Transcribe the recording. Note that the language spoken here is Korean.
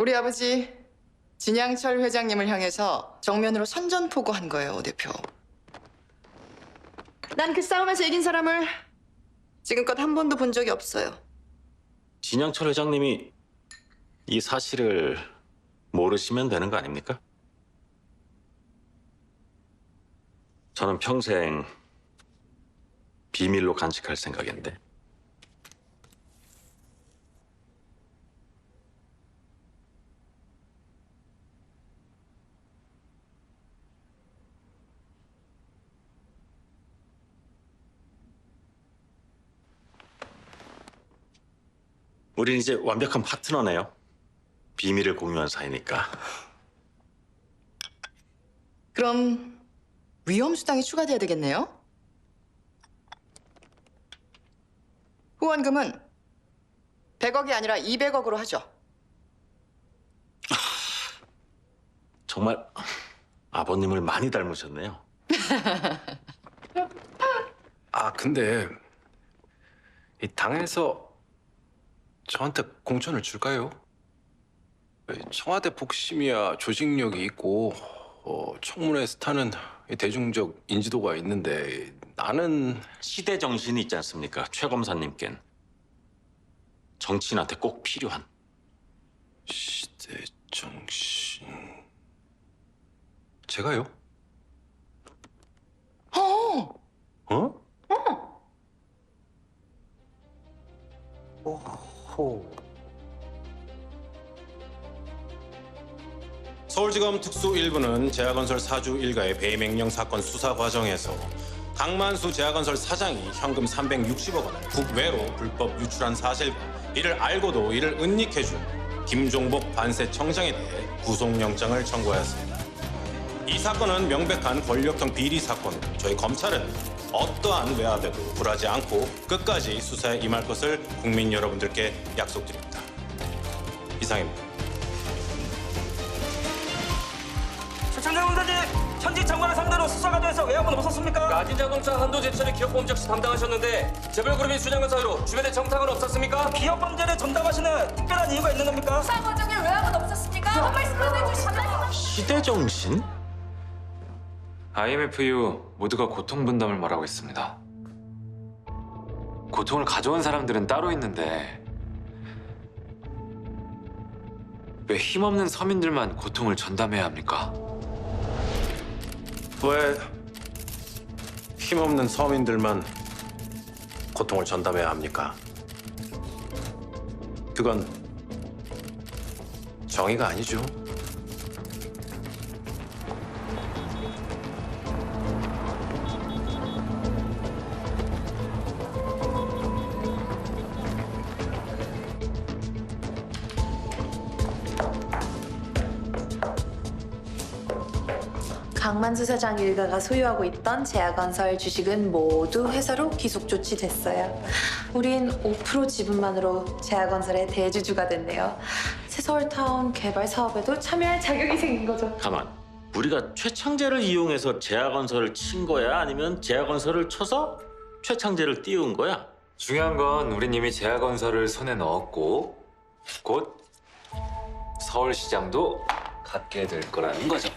우리 아버지 진양철 회장님을 향해서 정면으로 선전포고한 거예요, 오 대표. 난 그 싸움에서 이긴 사람을 지금껏 한 번도 본 적이 없어요. 진양철 회장님이 이 사실을 모르시면 되는 거 아닙니까? 저는 평생 비밀로 간직할 생각인데. 우린 이제 완벽한 파트너네요. 비밀을 공유한 사이니까. 그럼 위험 수당이 추가돼야 되겠네요. 후원금은 100억이 아니라 200억으로 하죠. 정말 아버님을 많이 닮으셨네요. 아 근데 이 당에서 저한테 공천을 줄까요? 청와대 복심이야 조직력이 있고 어, 청문회 스타는 이 대중적 인지도가 있는데 나는 시대 정신이 있지 않습니까? 최 검사님께는 정치인한테 꼭 필요한. 시대 정신 제가요? 오호. 서울지검 특수 1부는 제약건설 사주 일가의 배임행령 사건 수사 과정에서 강만수 제약건설 사장이 현금 360억 원을 국외로 불법 유출한 사실과 이를 알고도 이를 은닉해준 김종복 관세청장에 대해 구속영장을 청구하였습니다. 이 사건은 명백한 권력형 비리 사건으로 저희 검찰은 어떠한 외압에도 굴하지 않고 끝까지 수사에 임할 것을 국민 여러분들께 약속드립니다. 이상입니다. 최창정 검사님 현직 장관을 상대로 수사가 돼서 외압은 없었습니까? 라진 자동차 한도 제철의 기업 범죄 시 담당하셨는데 재벌그룹인 수장관 사이로 주변에 정탁은 없었습니까? 기업 범죄를 전담하시는 특별한 이유가 있는 겁니까? 수사 과정에 외압은 없었습니까? 한 말씀만 해주시면 시대 정신? IMF 이후 모두가 고통 분담을 말하고 있습니다. 고통을 가져온 사람들은 따로 있는데 왜 힘없는 서민들만 고통을 전담해야 합니까? 왜 힘없는 서민들만 고통을 전담해야 합니까? 그건 정의가 아니죠. 강만수 사장 일가가 소유하고 있던 제약건설 주식은 모두 회사로 기속 조치됐어요. 우린 5% 지분만으로 제약건설의 대주주가 됐네요. 새서울타운 개발 사업에도 참여할 자격이 생긴 거죠. 가만. 우리가 최창재를 이용해서 제약건설을 친 거야? 아니면 제약건설을 쳐서 최창재를 띄운 거야? 중요한 건 우린 이미 제약건설을 손에 넣었고 곧 서울시장도 갖게 될 거라는 거죠.